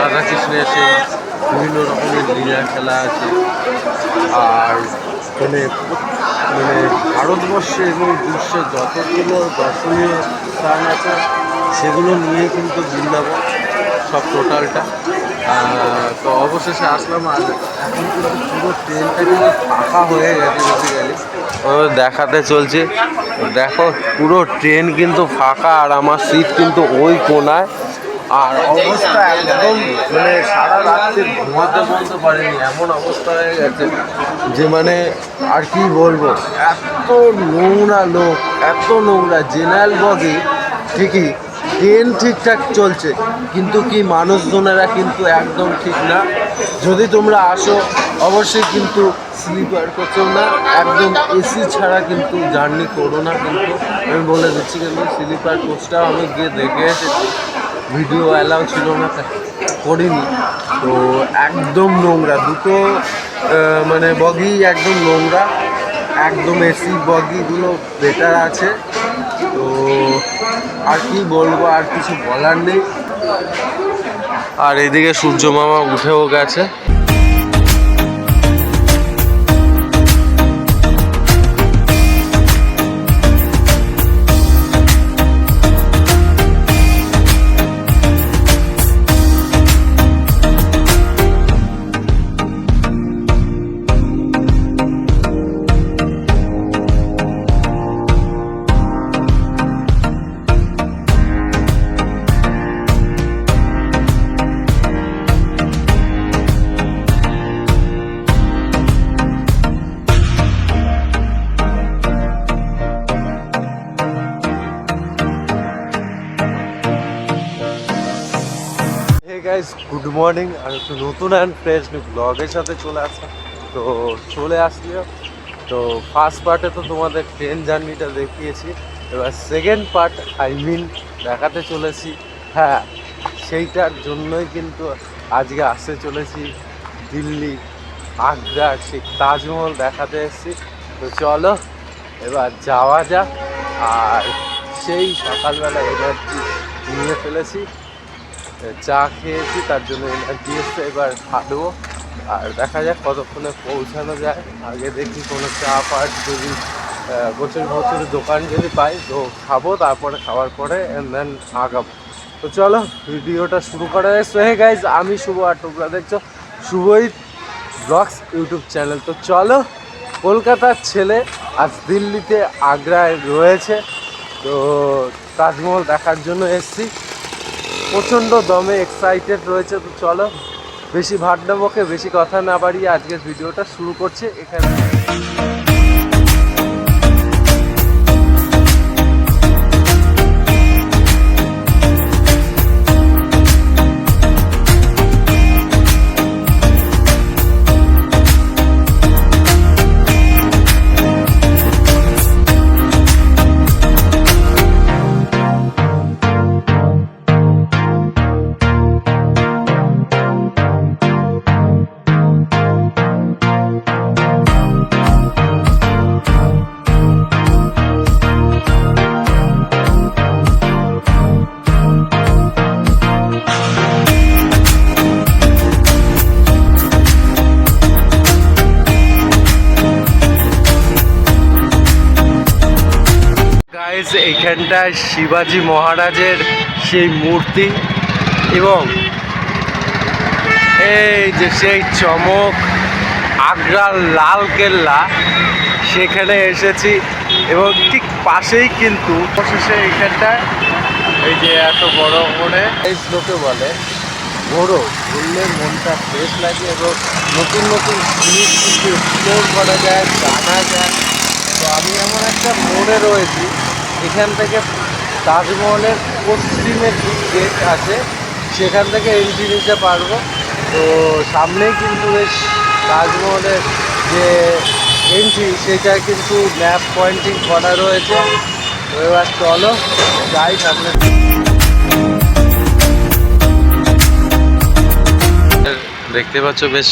রাধাকৃষ্ণের সেই বিভিন্ন রকমের লীলা খেলা আছে। আর মানে মানে ভারতবর্ষে এবং বিশ্বে যতগুলো দর্শনীয় স্থান আছে, সেগুলো নিয়ে কিন্তু বৃন্দাবন সব টোটালটা। তো অবশেষে আসলাম আর এখন কিন্তু পুরো ট্রেনটা কিন্তু ফাঁকা হয়ে গেছে বেসিক্যালি দেখাতে চলছে। দেখো, পুরো ট্রেন কিন্তু ফাঁকা আর আমার সিট কিন্তু ওই কোনায়। আর অবস্থা একদম মানে সারা রাত্রে ঘুমাতে বলতে পারিনি, এমন অবস্থা হয়ে গেছে যে মানে আর কি বলব, এত নোংরা লোক, এত নোংরা, জেনারেল বগি ঠিকই ট্রেন ঠিকঠাক চলছে, কিন্তু কি মানুষজনেরা কিন্তু একদম ঠিক না। যদি তোমরা আসো, অবশ্যই কিন্তু স্লিপার করছ না, একদম এসি ছাড়া কিন্তু জার্নি করো না কিন্তু। আমি বলে দিচ্ছি কিন্তু স্লিপার কোচটাও আমি গিয়ে দেখে এসেছি। ভিডিও অ্যালাউ ছিল না করিনি। তো একদম নোংরা, দুটো মানে বগি একদম নোংরা, একদম এসি বগিগুলো বেটার আছে। তো আর কি বলব, আর কিছু বলার নেই। আর এদিকে সূর্য মামা উঠেও গেছে। গাইস গুড মর্নিং আর একটু নতুন অ্যান্ড ফ্রেশ ব্লগের সাথে চলে আসলাম। তো চলে আসলেও তো ফার্স্ট পার্টে তো তোমাদের ট্রেন জার্নিটা দেখিয়েছি। এবার সেকেন্ড পার্ট আই মিন দেখাতে চলেছি। হ্যাঁ সেইটার জন্যই কিন্তু আজকে আসতে চলেছি দিল্লি আগ্রার সেই তাজমহল দেখাতে এসেছি। তো চলো, এবার যাওয়া যাক। আর সেই সকালবেলা এনার্জি নিয়ে ফেলেছি। চা খেয়েছি, তার জন্য এনার্জি এসছে। এবার হাঁটবো আর দেখা যাক কতক্ষণে পৌঁছানো যায়। আগে দেখি কোনো চা পাট যদি গোছের ভোচের দোকান যদি পাই, তো খাব, তারপরে খাওয়ার পরে দেন আগাবো। তো চলো, ভিডিওটা শুরু করা যায় সো হে গাইজ আমি শুভ, আর তোমরা দেখছ শুভই ব্লগস ইউটিউব চ্যানেল। তো চলো, কলকাতার ছেলে আজ দিল্লিতে আগ্রায় রয়েছে। তো তাজমহল দেখার জন্য এসছি। প্রচণ্ড দমে এক্সাইটেড রয়েছে, তো চলো বেশি ভাড্ডা বকে বেশি কথা না বাড়িয়ে আজকের ভিডিওটা শুরু করছে এখানে। এইখানটায় শিবাজি মহারাজের সেই মূর্তি এবং এই যে সেই চমক, আগ্রার লাল কেল্লা, সেখানে এসেছি এবং ঠিক পাশেই কিন্তু অবশেষে এইখানটায় এই যে এত বড় করে এই লোকে বলে বড় ঘুরলে মনটা ফ্রেশ লাগে এবং নতুন নতুন জিনিস কিছু এক্সপ্লোর করা যায়, জানা যায়। তো আমি এমন একটা মোড়ে রয়েছি এখান থেকে তাজমহলের পশ্চিমের গেট আছে, সেখান থেকে এন্ট্রি নিতে পারব। তো সামনেই কিন্তু বেশ তাজমহলের যে এন্ট্রি সেটা কিন্তু ম্যাপ পয়েন্টিং করা রয়েছে। এবার চলো, যাই সামনে। দেখতে পাচ্ছ বেশ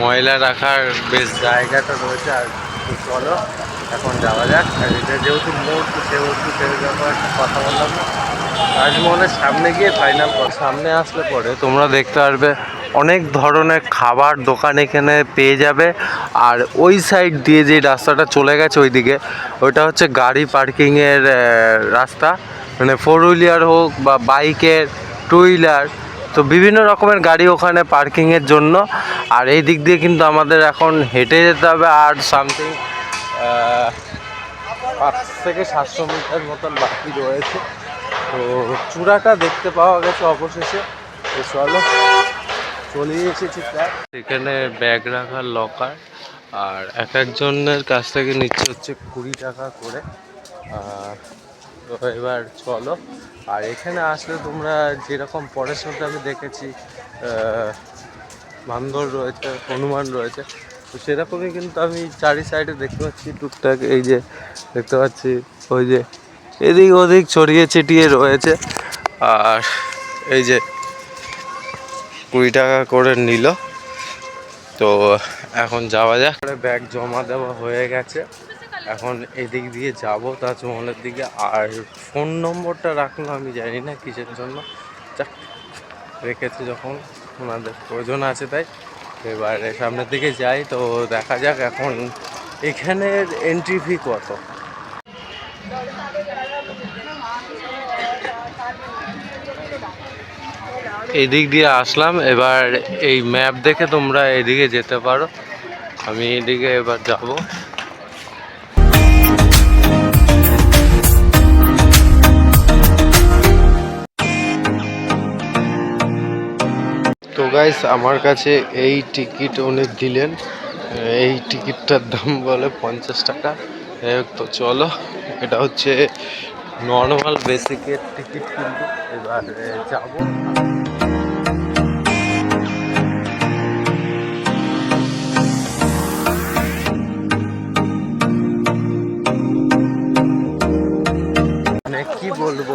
ময়লা রাখার বেশ জায়গাটা রয়েছে আর তো চলো, এখন যাওয়া যাক। আর এটা যেহেতু মুহূর্ত সেহেতু একটা কথা বললাম তাজমহলের সামনে গিয়ে ফাইনাল সামনে আসলে পরে তোমরা দেখতে পারবে, অনেক ধরনের খাবার দোকান এখানে পেয়ে যাবে। আর ওই সাইড দিয়ে যে রাস্তাটা চলে গেছে ওইদিকে, ওইটা হচ্ছে গাড়ি পার্কিংয়ের রাস্তা। মানে ফোর হুইলার হোক বা বাইকের টু হুইলার তো বিভিন্ন রকমের গাড়ি ওখানে পার্কিংয়ের জন্য। আর এই দিক দিয়ে কিন্তু আমাদের এখন হেঁটে যেতে হবে আর সামথিং পাঁচ থেকে সাতশো মিটার মতন বাকি রয়েছে। তো চূড়াটা দেখতে পাওয়া গেছে অবশেষে। তো চলো, চলে এসেছি প্রায়। এখানে ব্যাগ রাখার লকার আর এক একজনের কাছ থেকে নিচ্ছে হচ্ছে কুড়ি টাকা করে। আর এবার চলো আর এখানে আসলে তোমরা যেরকম পরের সাথে আমি দেখেছি বান্দর রয়েছে, হনুমান রয়েছে, তো সেরকমই কিন্তু আমি চারি সাইডে দেখতে পাচ্ছি, টুকটাক এই যে দেখতে পাচ্ছি, ওই যে এদিক ওদিক ছড়িয়ে ছিটিয়ে রয়েছে, আর এই যে কুড়ি টাকা করে নিল, তো এখন যাওয়া যাক। ব্যাগ জমা দেওয়া হয়ে গেছে। এখন এদিক দিয়ে যাব তাজমহলের দিকে। আর ফোন নম্বরটা রাখল, আমি জানি না কিসের জন্য। যাক, রেখেছে যখন, ওনাদের প্রয়োজন আছে তাই। এবারে সামনের দিকে যাই, তো দেখা যাক এখন এখানের এন্ট্রি ফি কত। এদিক দিয়ে আসলাম, এবার এই ম্যাপ দেখে তোমরা এদিকে যেতে পারো। আমি এদিকে এবার যাব। গাইস আমার কাছে এই টিকিট উনি দিলেন। এই টিকিটটার দাম বলে পঞ্চাশ টাকা। তো চলো, এটা হচ্ছে নর্মাল বেসিকের টিকিট কিন্তু। এবার যাব। মানে কি বলব?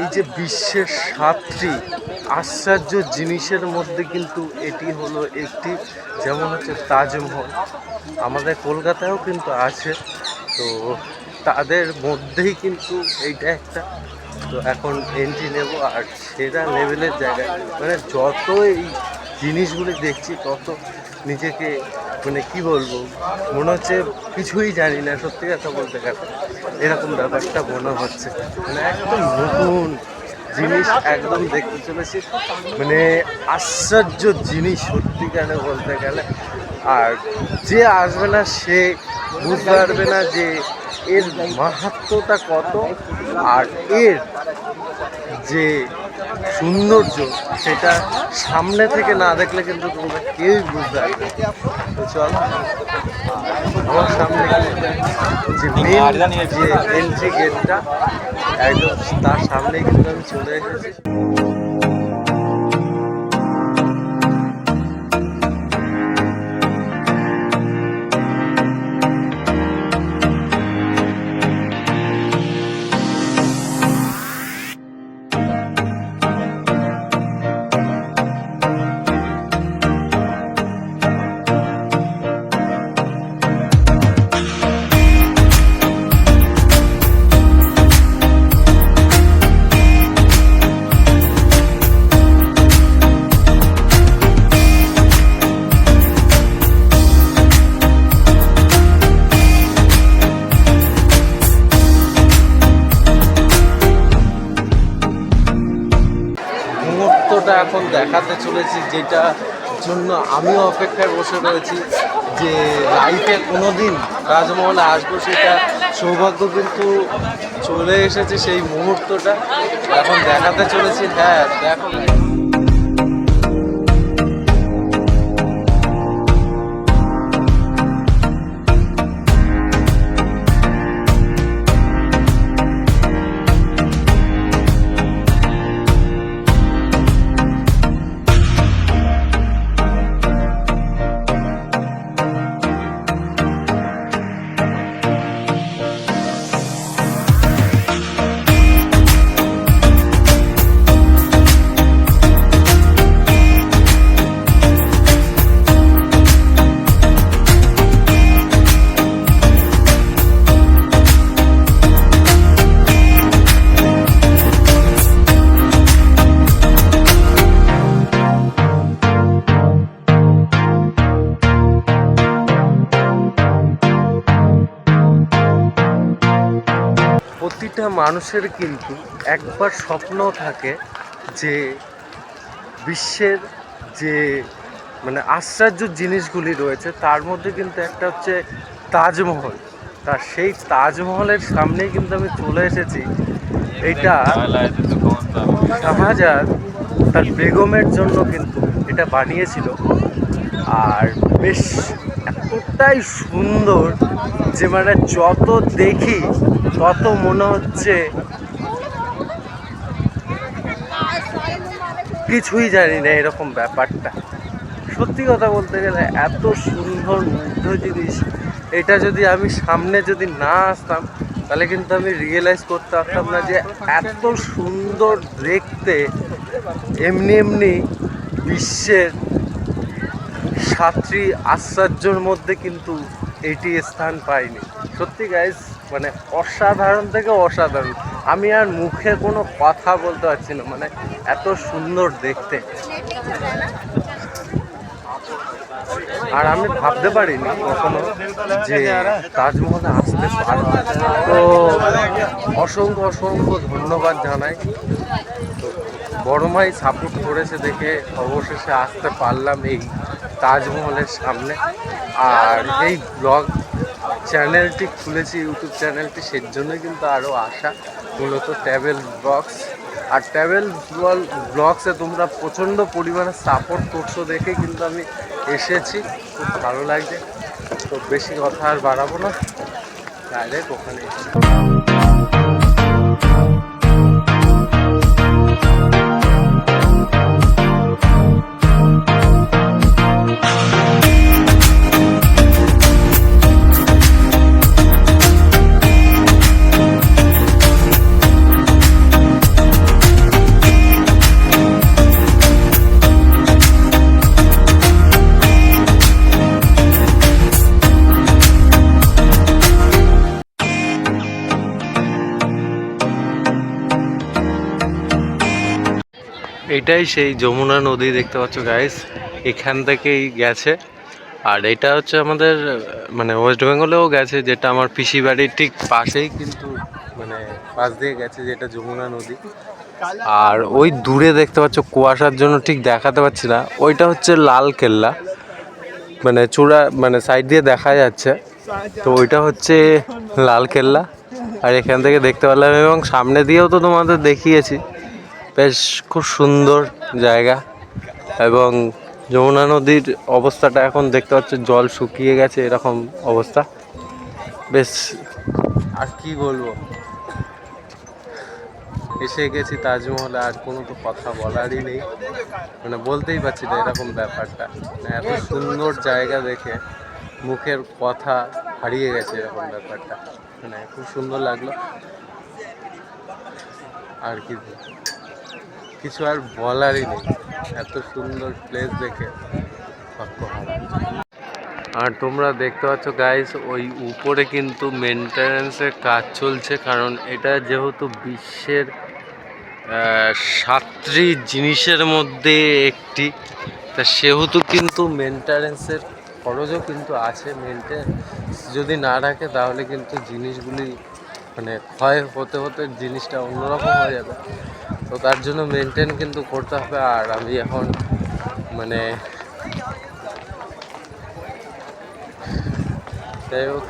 এই যে বিশ্বের সাতটি আশ্চর্য জিনিসের মধ্যে কিন্তু এটি হলো একটি, যেমন হচ্ছে তাজমহল। আমাদের কলকাতায়ও কিন্তু আছে, তো তাদের মধ্যেই কিন্তু এইটা একটা। তো এখন এন্ট্রি নেব আর সেরা লেভেলের জায়গায়। মানে যত এই জিনিসগুলি দেখছি, তত নিজেকে মানে কি বলব? মনে হচ্ছে কিছুই জানি না, সত্যি কথা বলতে গেলে। এরকম ব্যাপারটা মনে হচ্ছে। মানে একদম নতুন জিনিস একদম দেখতে চলেছি। মানে আশ্চর্য জিনিস সত্যি সত্যিকারে বলতে গেলে। আর যে আসবে না, সে বুঝতে পারবে না যে এর মাহাত্মটা কত। আর এর যে সৌন্দর্য, সেটা সামনে থেকে না দেখলে কিন্তু তোমরা কেউই বুঝতে পারবে চল আমার সামনে যে মেন যে এন্ট্রি গেটটা একদম তার সামনেই কিন্তু আমি চলে এসেছি। দেখাতে চলেছি, যেটা জন্য আমিও অপেক্ষায় বসে রয়েছি যে লাইফে কোনো দিন রাজমহলে আসব সেটা সৌভাগ্য কিন্তু চলে এসেছে সেই মুহূর্তটা। এখন দেখাতে চলেছি হ্যাঁ দেখো। মানুষের কিন্তু একবার স্বপ্ন থাকে যে বিশ্বের যে মানে আশ্চর্য জিনিসগুলি রয়েছে, তার মধ্যে কিন্তু একটা হচ্ছে তাজমহল। তা সেই তাজমহলের সামনেই কিন্তু আমি চলে এসেছি। এটা শাহজাহান তার বেগমের জন্য কিন্তু এটা বানিয়েছিল। আর বেশ এতটাই সুন্দর যে মানে যত দেখি তত মনে হচ্ছে কিছুই জানি না এরকম ব্যাপারটা। সত্যি কথা বলতে গেলে এত সুন্দর মুগ্ধ জিনিস। এটা যদি আমি সামনে যদি না আসতাম, তাহলে কিন্তু আমি রিয়েলাইজ করতে পারতাম না যে এত সুন্দর দেখতে, এমনি এমনি বিশ্বের সাতটি আশ্চর্যর মধ্যে কিন্তু এটি স্থান পায়নি সত্যি গাইজ মানে অসাধারণ থেকে অসাধারণ। আমি আর মুখে কোনো কথা বলতে পারছি না মানে এত সুন্দর দেখতে। আর আমি ভাবতে পারিনি কখনো যে তাজমহলে আসতে পারব। তো অসংখ্য অসংখ্য ধন্যবাদ জানাই। বড় ভাই সাপোর্ট করেছে দেখে অবশেষে আসতে পারলাম এই তাজমহলের সামনে। আর এই ব্লগ চ্যানেলটি খুলেছি ইউটিউব চ্যানেলটি সেই জন্য কিন্তু আরও আশা। মূলত ট্যাবেল ব্লগস আর ট্যাভেল ব্লগসে তোমরা প্রচণ্ড পরিমাণে সাপোর্ট করছ দেখে কিন্তু আমি এসেছি। খুব ভালো লাগছে। তো বেশি কথা আর বাড়াবো না। ডাইরেক্ট ওখানে এটাই সেই যমুনা নদী দেখতে পাচ্ছ গাইস এখান থেকেই গেছে। আর এটা হচ্ছে আমাদের মানে ওয়েস্ট বেঙ্গলেও গেছে, যেটা আমার পিসি বাড়ির ঠিক পাশেই কিন্তু মানে পাশ দিয়ে গেছে, যেটা যমুনা নদী। আর ওই দূরে দেখতে পাচ্ছ, কুয়াশার জন্য ঠিক দেখাতে পাচ্ছি না। ওইটা হচ্ছে লাল কেল্লা। মানে চূড়া মানে সাইড দিয়ে দেখা যাচ্ছে। তো ওইটা হচ্ছে লাল কেল্লা। আর এখান থেকে দেখতে পারলাম এবং সামনে দিয়েও তো তোমাদের দেখিয়েছি। বেশ খুব সুন্দর জায়গা এবং যমুনা নদীর অবস্থাটা এখন দেখতে পাচ্ছ, জল শুকিয়ে গেছে এরকম অবস্থা। বেশ, আর কি বলব? এসে গেছি তাজমহলে, আর কোনো তো কথা বলারই নেই। মানে বলতেই পারছি না এরকম ব্যাপারটা। এত সুন্দর জায়গা দেখে মুখের কথা হারিয়ে গেছে এরকম ব্যাপারটা। মানে খুব সুন্দর লাগল। আর কি কিছু আর বলারই নেই। এত সুন্দর প্লেস দেখে আর তোমরা দেখতে পাচ্ছ গাইস ওই উপরে কিন্তু মেনটেন্যান্সের কাজ চলছে, কারণ এটা যেহেতু বিশ্বের সাতটি জিনিসের মধ্যে একটি, তা সেহেতু কিন্তু মেনটেন্যান্সের খরচও কিন্তু আছে। মেনটেন্স যদি না রাখে, তাহলে কিন্তু জিনিসগুলি মানে ক্ষয় হতে হতে জিনিসটা অন্যরকম হয়ে যাবে। তো তার জন্য মেনটেন কিন্তু করতে হবে। আর আমি এখন মানে যাই হোক,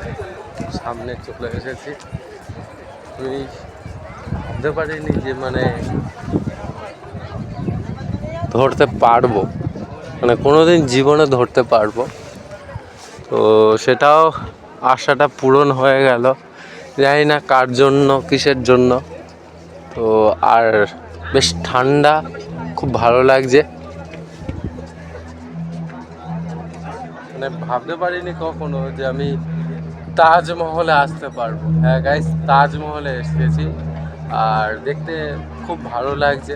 সামনে চলে এসেছি। আমি ভাবতে পারিনি যে মানে ধরতে পারব। মানে কোনোদিন জীবনে ধরতে পারব। তো সেটাও আশাটা পূরণ হয়ে গেল। জানি না কার জন্য, কিসের জন্য। তো আর বেশ ঠান্ডা খুব ভালো লাগছে। মানে ভাবতে পারিনি কখনো যে আমি তাজমহলে আসতে পারব। হ্যাঁ গাইস তাজমহলে এসেছি। আর দেখতে খুব ভালো লাগছে।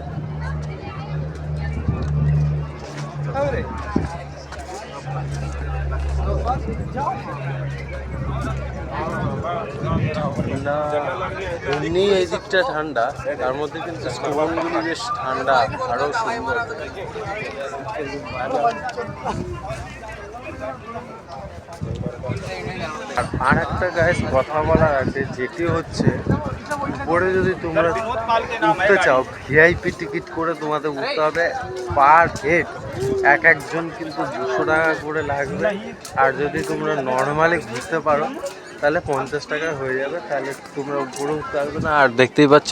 ঠান্ডা এমনি এই দিকটা ঠান্ডা, তার মধ্যে কিন্তু স্টোনগুলি বেশ ঠান্ডা, আরও সুন্দর। আর আর একটা গায়ে কথা বলার আছে, যেটি হচ্ছে, উপরে যদি তোমরা উঠতে চাও ভিআইপি টিকিট করে তোমাদের উঠতে হবে পার হেড এক একজন কিন্তু দুশো টাকা করে লাগবে। আর যদি তোমরা নর্মালি ঘুরতে পারো তাহলে পঞ্চাশ টাকা হয়ে যাবে, তাহলে তোমরা উপরে উঠতে পারবে না। আর দেখতেই পাচ্ছ,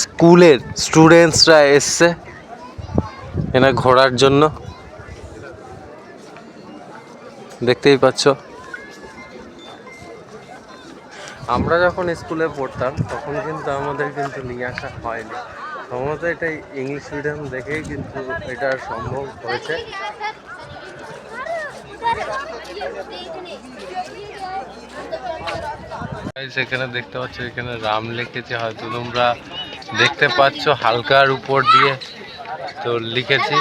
স্কুলের স্টুডেন্টসরা এসছে এখানে ঘোরার জন্য। দেখতেই পাচ্ছ। আমরা যখন স্কুলে পড়তাম, তখন কিন্তু আমাদের কিন্তু নিয়ে আসা হয়নি। সম্ভবত এটা ইংলিশ মিডিয়াম দেখেই কিন্তু এটা সম্ভব হয়েছে। সেখানে দেখতে পাচ্ছ, এখানে রাম লিখেছে, হয়তো তোমরা দেখতে পাচ্ছ হালকার উপর দিয়ে তো লিখেছি।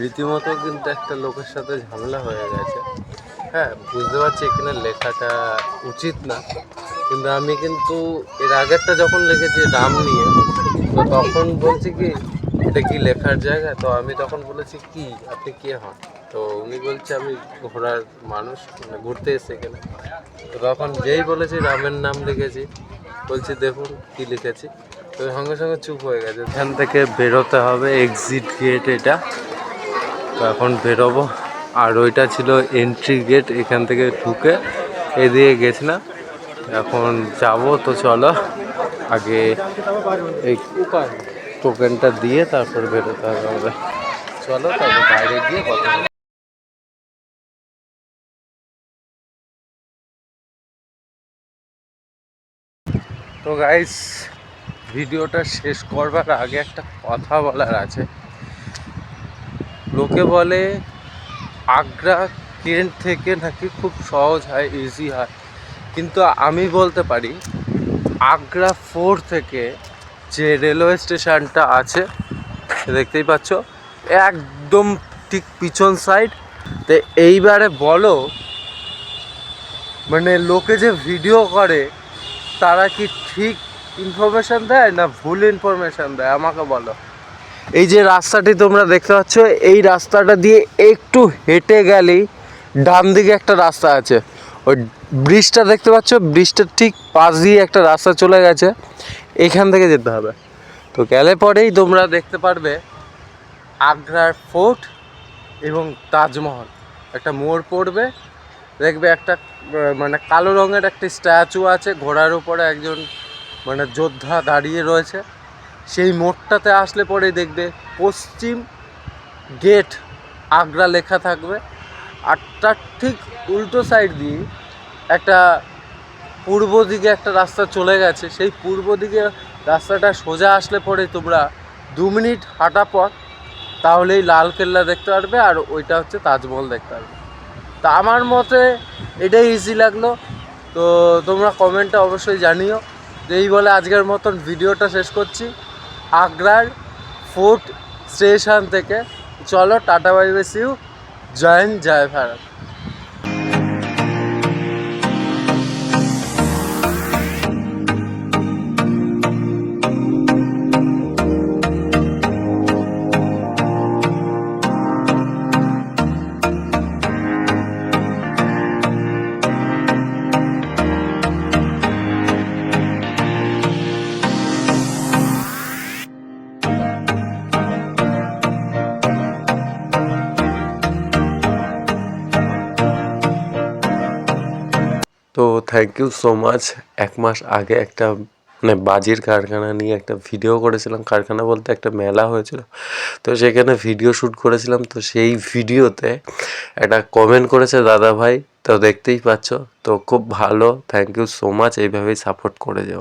রীতিমতো কিন্তু একটা লোকের সাথে ঝামেলা হয়ে গেছে। হ্যাঁ বুঝতে পারছি এখানে লেখাটা উচিত না, কিন্তু আমি কিন্তু এর আগেরটা যখন লিখেছি রাম নিয়ে, তো তখন বলছি কি, এটা কি লেখার জায়গা? তো আমি তখন বলেছি, কি? আপনি কে হন? তো উনি বলছে, আমি ঘোরার মানুষ মানে ঘুরতে এসে এখানে। তো তখন যেই বলেছি, রামের নাম লিখেছি। বলছি, দেখুন কি লিখেছি। তো সঙ্গে সঙ্গে চুপ হয়ে গেছে। এখান থেকে বেরোতে হবে এক্সিট গেট এটা। তো এখন বেরোবো। আর ওইটা ছিল এন্ট্রি গেট এখান থেকে ঢুকে এ দিয়ে এদিকে গেছিলাম। এখন যাব তো চলো। আগে এই টোকেনটা দিয়ে তারপর বেরোতে হবে। চলো তারপর বাইরে গিয়ে কথা তো গাইস ভিডিওটা শেষ করবার আগে একটা কথা বলার আছে। লোকে বলে, আগ্রা ট্রেন থেকে নাকি খুব সহজ হয় ইজি হয়। কিন্তু আমি বলতে পারি, আগ্রা ফোর থেকে যে রেলওয়ে স্টেশনটা আছে, দেখতেই পাচ্ছ, একদম ঠিক পিছন সাইড তো এইবারে বলো মানে লোকে যে ভিডিও করে তারা কি ঠিক ইনফরমেশন দেয় না ভুল ইনফরমেশন দেয়? আমাকে বলো। এই যে রাস্তাটি তোমরা দেখতে পাচ্ছ, এই রাস্তাটা দিয়ে একটু হেঁটে গেলেই ডান দিকে একটা রাস্তা আছে। ওই ব্রিজটা দেখতে পাচ্ছ, ব্রিজটার ঠিক পাশ দিয়ে একটা রাস্তা চলে গেছে। এখান থেকে যেতে হবে। তো গেলে পরেই তোমরা দেখতে পারবে আগ্রার ফোর্ট এবং তাজমহল। একটা মোড় পড়বে, দেখবে একটা মানে কালো রঙের একটি স্ট্যাচু আছে, ঘোড়ার উপরে একজন মানে যোদ্ধা দাঁড়িয়ে রয়েছে। সেই মোড়টাতে আসলে পরে দেখবে পশ্চিম গেট আগ্রা লেখা থাকবে। আর তার ঠিক উল্টো সাইড দিয়ে একটা পূর্ব দিকে একটা রাস্তা চলে গেছে। সেই পূর্ব দিকে রাস্তাটা সোজা আসলে পরে তোমরা দু মিনিট হাঁটা পথ, তাহলেই লাল কেল্লা দেখতে পারবে আর ওইটা হচ্ছে তাজমহল দেখতে পারবে। তা আমার মতে এটাই ইজি লাগল। তো তোমরা কমেন্টটা অবশ্যই জানিও। তো এই বলে আজকের মতন ভিডিওটা শেষ করছি। আগ্রার ফোর্ট স্টেশন থেকে। চলো tata bye bye see you Joy Hind, Joy Bharat. Thank you so much এক মাস আগে একটা মানে বাজির কারখানা নিয়ে একটা ভিডিও করেছিলাম, কারখানা বলতে একটা মেলা হয়েছিল। তো সেখানে ভিডিও শ্যুট করেছিলাম, তো সেই ভিডিওতে একটা কমেন্ট করেছে দাদা ভাই তো দেখতেই পাচ্ছ, তো খুব ভালো। থ্যাংক ইউ সো মাচ এইভাবেই সাপোর্ট করে যাও।